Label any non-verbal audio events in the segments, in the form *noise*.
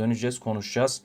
döneceğiz, konuşacağız.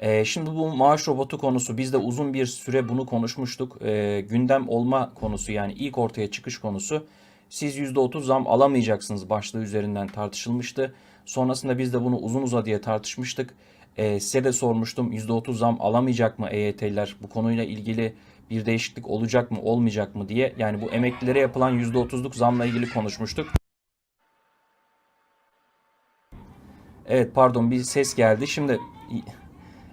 Ee, şimdi bu maaş robotu konusu biz de uzun bir süre bunu konuşmuştuk. Ee, gündem olma konusu yani ilk ortaya çıkış konusu. Siz %30 zam alamayacaksınız başlığı üzerinden tartışılmıştı. Sonrasında biz de bunu uzun uzadıya tartışmıştık. Ee, size de sormuştum %30 zam alamayacak mı EYT'liler? Bu konuyla ilgili bir değişiklik olacak mı olmayacak mı diye. Yani bu emeklilere yapılan %30'luk zamla ilgili konuşmuştuk. Evet pardon bir ses geldi. Şimdi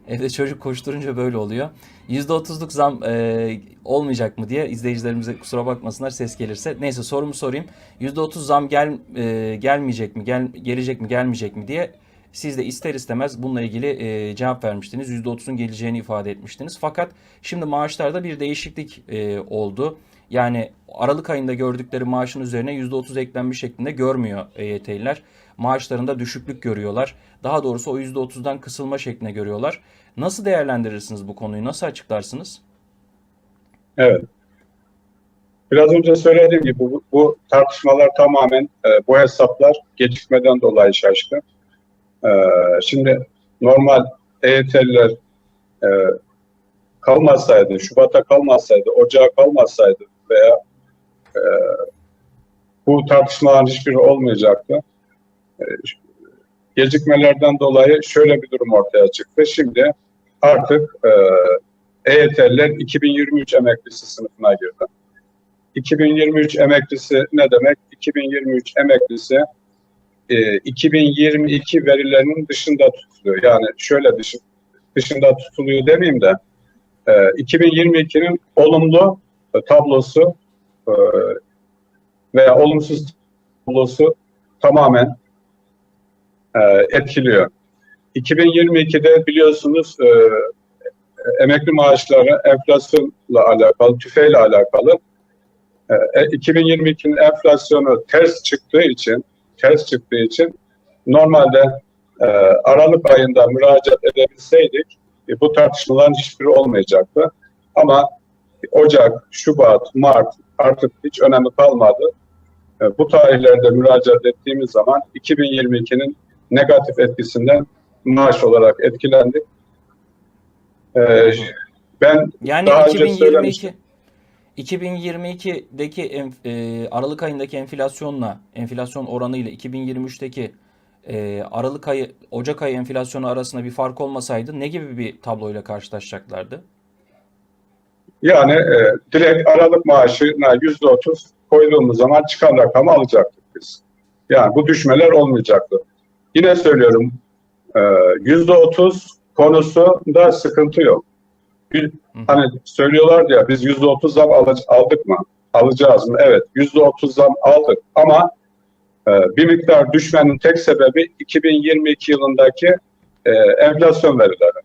evde çocuk koşturunca böyle oluyor. %30'luk zam e, olmayacak mı diye izleyicilerimize kusura bakmasınlar ses gelirse. Neyse sorumu sorayım. %30 zam gel e, gelmeyecek mi? Gel gelecek mi gelmeyecek mi diye siz de ister istemez bununla ilgili e, cevap vermiştiniz. %30'un geleceğini ifade etmiştiniz. Fakat şimdi maaşlarda bir değişiklik e, oldu. Yani Aralık ayında gördükleri maaşın üzerine %30 eklenmiş şeklinde görmüyor EYT'liler. Maaşlarında düşüklük görüyorlar. Daha doğrusu o %30'dan kısılma şeklinde görüyorlar. Nasıl değerlendirirsiniz bu konuyu? Nasıl açıklarsınız? Evet. Biraz önce söylediğim gibi bu, bu tartışmalar tamamen e, bu hesaplar gecikmeden dolayı şaştı. E, şimdi normal EYT'liler e, kalmasaydı, Şubat'a kalmasaydı, Ocağa kalmasaydı veya e, bu tartışmaların hiçbiri olmayacaktı. E, gecikmelerden dolayı şöyle bir durum ortaya çıktı. Şimdi artık e, EYT'liler 2023 emeklisi sınıfına girdi. 2023 emeklisi ne demek? 2023 emeklisi e, 2022 verilerinin dışında tutuluyor. Yani şöyle dışı, dışında tutuluyor demeyeyim de e, 2022'nin olumlu e, tablosu e, veya olumsuz tablosu tamamen e, etkiliyor. 2022'de biliyorsunuz e, emekli maaşları enflasyonla alakalı, tüfeyle alakalı. E, 2022'nin enflasyonu ters çıktığı için, ters çıktığı için normalde e, Aralık ayında müracaat edebilseydik e, bu tartışmaların hiçbiri olmayacaktı. Ama Ocak, Şubat, Mart artık hiç önemi kalmadı. E, bu tarihlerde müracaat ettiğimiz zaman 2022'nin negatif etkisinden maaş olarak etkilendik. Ee, ben Yani daha önce 2022 söylemiştim. 2022'deki enf- e, Aralık ayındaki enflasyonla enflasyon oranıyla 2023'teki e, Aralık ayı Ocak ayı enflasyonu arasında bir fark olmasaydı ne gibi bir tabloyla karşılaşacaklardı? Yani e, direkt Aralık maaşına yüzde otuz koyduğumuz zaman çıkan rakamı alacaktık biz. Yani bu düşmeler olmayacaktı. Yine söylüyorum e, yüzde otuz konusunda sıkıntı yok. Hani söylüyorlar ya biz yüzde otuz zam aldık mı? Alacağız mı? Evet yüzde otuz zam aldık ama e, bir miktar düşmenin tek sebebi 2022 yılındaki e, enflasyon verileri.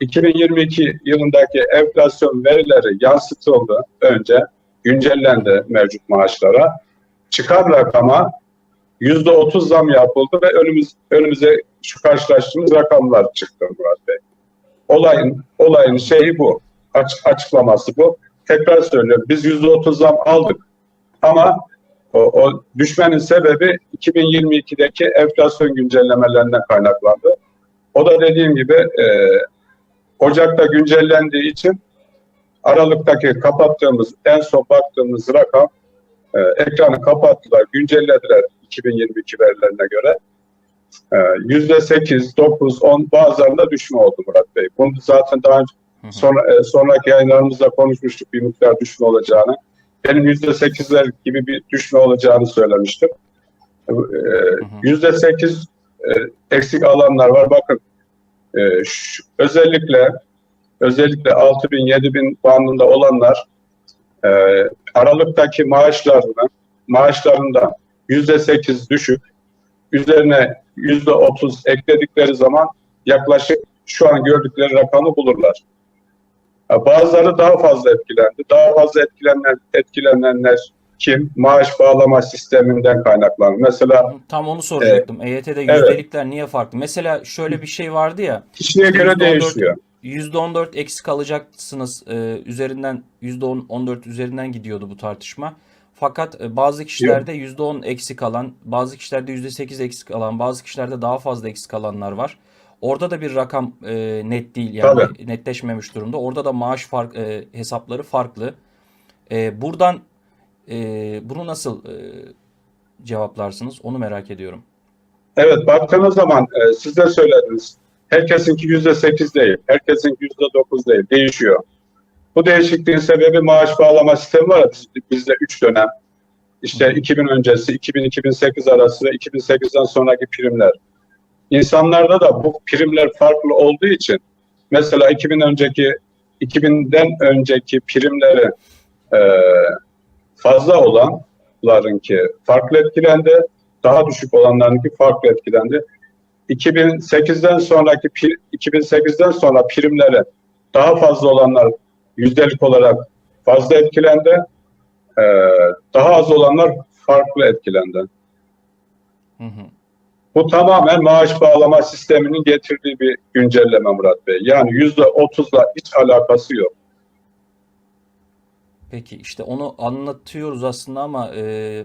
2022 yılındaki enflasyon verileri yansıtıldı önce, güncellendi mevcut maaşlara. Çıkan rakama yüzde otuz zam yapıldı ve önümüz, önümüze şu karşılaştığımız rakamlar çıktı Murat Bey. Olayın, olayın şeyi bu. Aç, açıklaması bu. Tekrar söylüyorum. Biz yüzde otuz zam aldık. Ama o, o düşmenin sebebi 2022'deki enflasyon güncellemelerinden kaynaklandı. O da dediğim gibi e, Ocak'ta güncellendiği için Aralık'taki kapattığımız, en son baktığımız rakam e, ekranı kapattılar, güncellediler 2022 verilerine göre. E, Yüzde 8, 9, 10 bazılarında düşme oldu Murat Bey. Bunu zaten daha önce sonra, e, sonraki yayınlarımızda konuşmuştuk bir miktar düşme olacağını. Benim yüzde sekizler gibi bir düşme olacağını söylemiştim. E, Yüzde sekiz eksik alanlar var. Bakın e, şu- özellikle özellikle 6 bin 7 bin bandında olanlar e, Aralık'taki maaşlarını maaşlarında yüzde sekiz düşük üzerine yüzde otuz ekledikleri zaman yaklaşık şu an gördükleri rakamı bulurlar. Bazıları daha fazla etkilendi. Daha fazla etkilenen, etkilenenler kim? Maaş bağlama sisteminden kaynaklanıyor. Mesela Tam onu soracaktım. EYT'de yüzdelikler niye farklı? Mesela şöyle bir şey vardı ya. kişiye göre %14 değişiyor. %14 eksik alacaksınız e, üzerinden %14 üzerinden gidiyordu bu tartışma. Fakat e, bazı kişilerde %10 eksik alan, bazı kişilerde %8 eksik alan, bazı kişilerde daha fazla eksik alanlar var. Orada da bir rakam e, net değil yani Tabii. netleşmemiş durumda. Orada da maaş fark e, hesapları farklı. E, buradan e, bunu nasıl e, cevaplarsınız? Onu merak ediyorum. Evet, baktığınız zaman e, siz de söylediniz. Herkesinki yüzde sekiz değil, herkesinki yüzde dokuz değil, değişiyor. Bu değişikliğin sebebi maaş bağlama sistemi var bizde üç dönem. İşte 2000 öncesi, 2000-2008 arası ve 2008'den sonraki primler. İnsanlarda da bu primler farklı olduğu için mesela 2000 önceki 2000'den önceki primleri e, fazla olanlarınki farklı etkilendi daha düşük olanlarınki farklı etkilendi. 2008'den sonraki pri- 2008'den sonra primleri daha fazla olanlar yüzdelik olarak fazla etkilendi. Ee, daha az olanlar farklı etkilendi. Hı hı. Bu tamamen maaş bağlama sisteminin getirdiği bir güncelleme Murat Bey. Yani yüzde otuzla hiç alakası yok. Peki işte onu anlatıyoruz aslında ama e,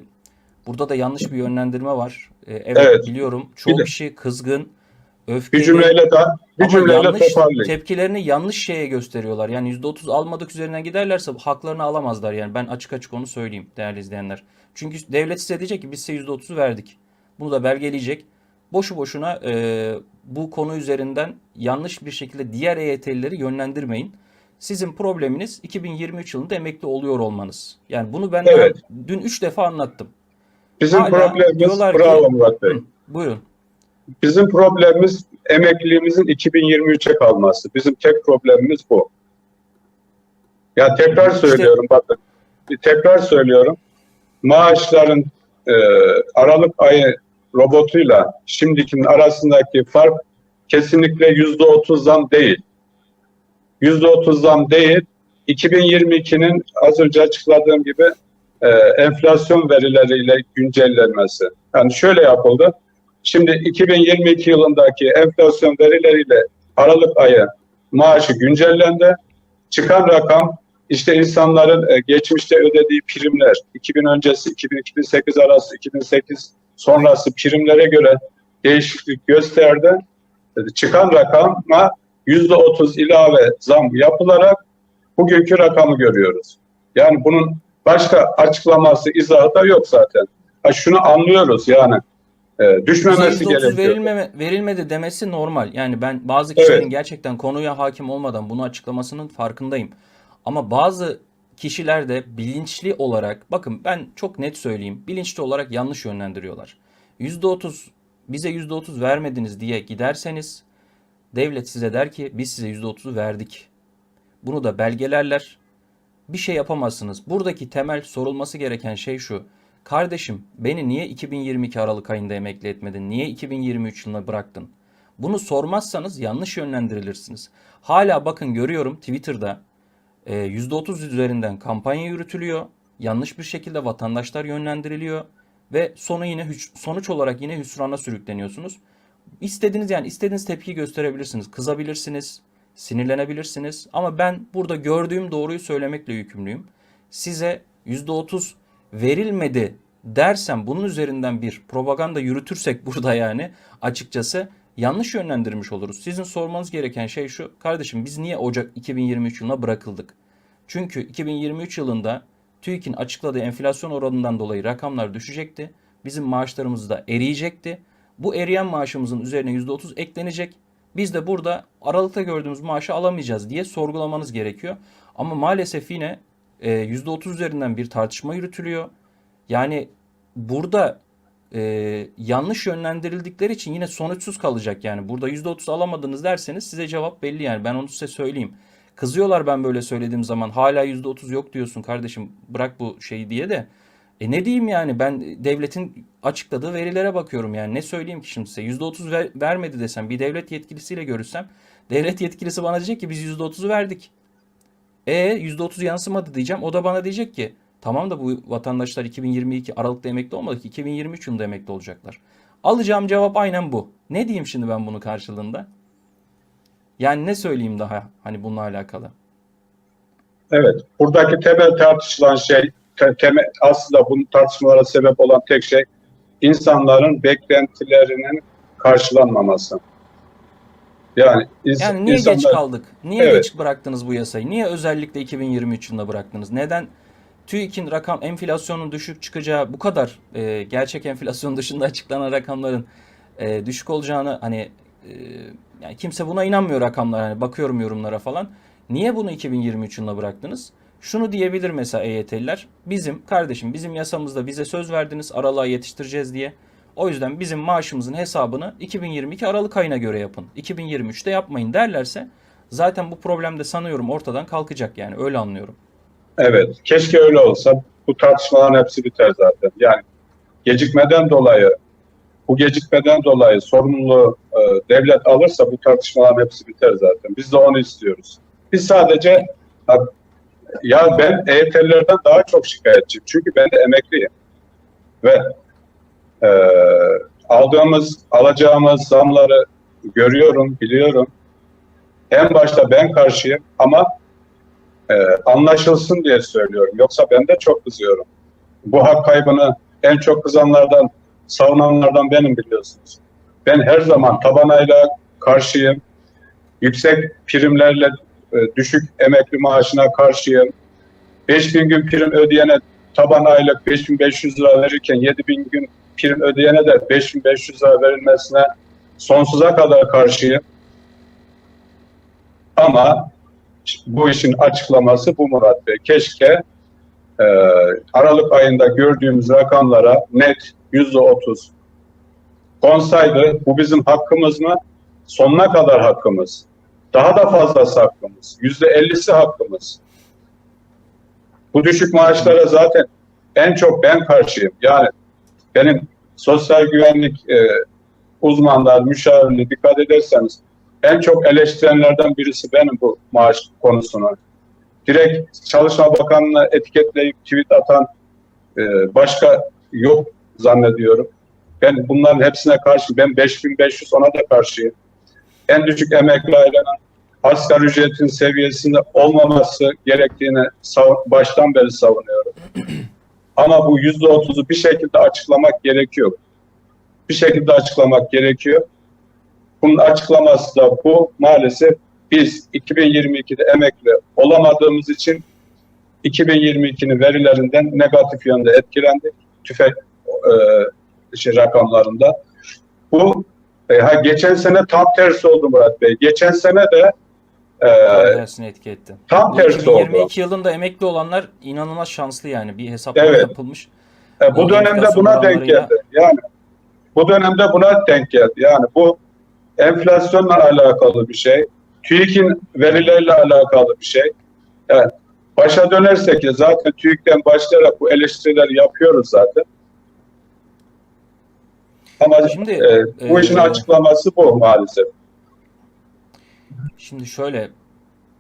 burada da yanlış bir yönlendirme var. E, evet, Evet. biliyorum. Çoğu kişi kızgın, Bir öfkeli cümleyle daha bir cümleyle yanlış toparlayayım. tepkilerini yanlış şeye gösteriyorlar. Yani %30 almadık üzerinden giderlerse haklarını alamazlar. Yani ben açık açık onu söyleyeyim değerli izleyenler. Çünkü devlet size diyecek ki biz size %30'u verdik. Bunu da belgeleyecek. Boşu boşuna e, bu konu üzerinden yanlış bir şekilde diğer EYT'lileri yönlendirmeyin. Sizin probleminiz 2023 yılında emekli oluyor olmanız. Yani bunu ben Evet. dün 3 defa anlattım. Bizim Hala problemimiz diyorlar ki- bravo Murat Bey. Hı, buyurun. Bizim problemimiz emekliliğimizin 2023'e kalması. Bizim tek problemimiz bu. Ya tekrar İşte- söylüyorum bakın. Bir Tekrar söylüyorum. Maaşların e, Aralık ayı robotuyla şimdikinin arasındaki fark kesinlikle yüzde otuz zam değil. Yüzde otuz zam değil. 2022'nin az önce açıkladığım gibi e, enflasyon verileriyle güncellenmesi. Yani şöyle yapıldı. Şimdi 2022 yılındaki enflasyon verileriyle Aralık ayı maaşı güncellendi. Çıkan rakam işte insanların e, geçmişte ödediği primler 2000 öncesi 2000-2008 arası 2008 sonrası primlere göre değişiklik gösterdi. E, Çıkan rakama %30 ilave zam yapılarak bugünkü rakamı görüyoruz. Yani bunun başka açıklaması, izahı da yok zaten. Ha şunu anlıyoruz yani e, düşmemesi %30 gerekiyor. verilmeme, verilmedi demesi normal. Yani ben bazı kişilerin Evet. gerçekten konuya hakim olmadan bunu açıklamasının farkındayım. Ama bazı kişiler de bilinçli olarak, bakın ben çok net söyleyeyim, bilinçli olarak yanlış yönlendiriyorlar. %30 bize %30 vermediniz diye giderseniz devlet size der ki biz size %30'u verdik. Bunu da belgelerler. Bir şey yapamazsınız. Buradaki temel sorulması gereken şey şu. Kardeşim beni niye 2022 Aralık ayında emekli etmedin? Niye 2023 yılına bıraktın? Bunu sormazsanız yanlış yönlendirilirsiniz. Hala bakın görüyorum Twitter'da e, %30 üzerinden kampanya yürütülüyor. Yanlış bir şekilde vatandaşlar yönlendiriliyor ve sonu yine sonuç olarak yine hüsrana sürükleniyorsunuz. İstediğiniz yani istediğiniz tepki gösterebilirsiniz. Kızabilirsiniz, sinirlenebilirsiniz ama ben burada gördüğüm doğruyu söylemekle yükümlüyüm. Size %30 verilmedi dersem bunun üzerinden bir propaganda yürütürsek burada yani açıkçası yanlış yönlendirmiş oluruz. Sizin sormanız gereken şey şu. Kardeşim biz niye Ocak 2023 yılına bırakıldık? Çünkü 2023 yılında TÜİK'in açıkladığı enflasyon oranından dolayı rakamlar düşecekti. Bizim maaşlarımız da eriyecekti. Bu eriyen maaşımızın üzerine %30 eklenecek. Biz de burada Aralıkta gördüğümüz maaşı alamayacağız diye sorgulamanız gerekiyor. Ama maalesef yine e, %30 üzerinden bir tartışma yürütülüyor. Yani burada e, yanlış yönlendirildikleri için yine sonuçsuz kalacak yani. Burada %30 alamadınız derseniz size cevap belli yani. Ben onu size söyleyeyim. Kızıyorlar ben böyle söylediğim zaman. Hala %30 yok diyorsun kardeşim bırak bu şeyi diye de. E ne diyeyim yani ben devletin açıkladığı verilere bakıyorum yani ne söyleyeyim ki şimdi size %30 ver- vermedi desem bir devlet yetkilisiyle görüşsem devlet yetkilisi bana diyecek ki biz %30'u verdik. E %30 yansımadı diyeceğim o da bana diyecek ki tamam da bu vatandaşlar 2022 Aralık'ta emekli olmadı ki 2023 yılında emekli olacaklar. Alacağım cevap aynen bu. Ne diyeyim şimdi ben bunun karşılığında? Yani ne söyleyeyim daha hani bununla alakalı? Evet, buradaki temel tartışılan şey, te- temel, aslında bu tartışmalara sebep olan tek şey insanların beklentilerinin karşılanmaması. Yani, ins- Yani niye geç insanlar- kaldık? Niye Evet. geç bıraktınız bu yasayı? Niye özellikle 2023 yılında bıraktınız? Neden TÜİK'in rakam enflasyonun düşük çıkacağı bu kadar e, gerçek enflasyon *laughs* dışında açıklanan rakamların e, düşük olacağını hani e, yani kimse buna inanmıyor rakamlar hani bakıyorum yorumlara falan. Niye bunu 2023 yılına bıraktınız? Şunu diyebilir mesela EYT'liler. Bizim kardeşim bizim yasamızda bize söz verdiniz aralığa yetiştireceğiz diye. O yüzden bizim maaşımızın hesabını 2022 Aralık ayına göre yapın. 2023'te yapmayın derlerse zaten bu problem de sanıyorum ortadan kalkacak yani öyle anlıyorum. Evet, keşke öyle olsa. Bu tartışmaların hepsi biter zaten. Yani gecikmeden dolayı, bu gecikmeden dolayı sorumluluğu e, devlet alırsa bu tartışmaların hepsi biter zaten. Biz de onu istiyoruz. Biz sadece ya- ben EYT'lilerden daha çok şikayetçiyim. Çünkü ben de emekliyim. Ve e, aldığımız, alacağımız zamları görüyorum, biliyorum. En başta ben karşıyım ama e, anlaşılsın diye söylüyorum. Yoksa ben de çok kızıyorum. Bu hak kaybını en çok kızanlardan, savunanlardan benim biliyorsunuz. Ben her zaman tabanayla karşıyım. Yüksek primlerle e, düşük emekli maaşına karşıyım. 5000 gün prim ödeyene taban aylık 5500 lira verirken 7000 gün prim ödeyene de 5500 lira verilmesine sonsuza kadar karşıyım. Ama bu işin açıklaması bu Murat Bey. Keşke e, Aralık ayında gördüğümüz rakamlara net yüzde otuz konsaydı. Bu bizim hakkımız mı? Sonuna kadar hakkımız. Daha da fazlası hakkımız. Yüzde ellisi hakkımız. Bu düşük maaşlara zaten en çok ben karşıyım. Yani benim sosyal güvenlik e, uzmanlar, müşavirliği dikkat ederseniz en çok eleştirenlerden birisi benim bu maaş konusuna. Direkt Çalışma Bakanı'na etiketleyip tweet atan e, başka yok zannediyorum. Ben bunların hepsine karşı, ben 5500 ona da karşıyım. En düşük emekli ailenin asgari ücretin seviyesinde olmaması gerektiğini baştan beri savunuyorum. Ama bu yüzde otuzu bir şekilde açıklamak gerekiyor. Bir şekilde açıklamak gerekiyor. Bunun açıklaması da bu. Maalesef biz 2022'de emekli olamadığımız için 2022'nin verilerinden negatif yönde etkilendik. Tüfek e, şey, rakamlarında. Bu e, ha, geçen sene tam tersi oldu Murat Bey. Geçen sene de e, Tersine etki etti. tam Bu tersi oldu. 2022 yılında emekli olanlar inanılmaz şanslı yani. Bir hesaplama Evet. yapılmış. E, bu Bu dönemde buna denk geldi. Yani bu dönemde buna denk geldi. Yani bu enflasyonla alakalı bir şey. TÜİK'in verileriyle alakalı bir şey. Yani başa dönersek ya zaten TÜİK'ten başlayarak bu eleştirileri yapıyoruz zaten. Ama Şimdi, e, bu e, işin açıklaması bu maalesef. Şimdi şöyle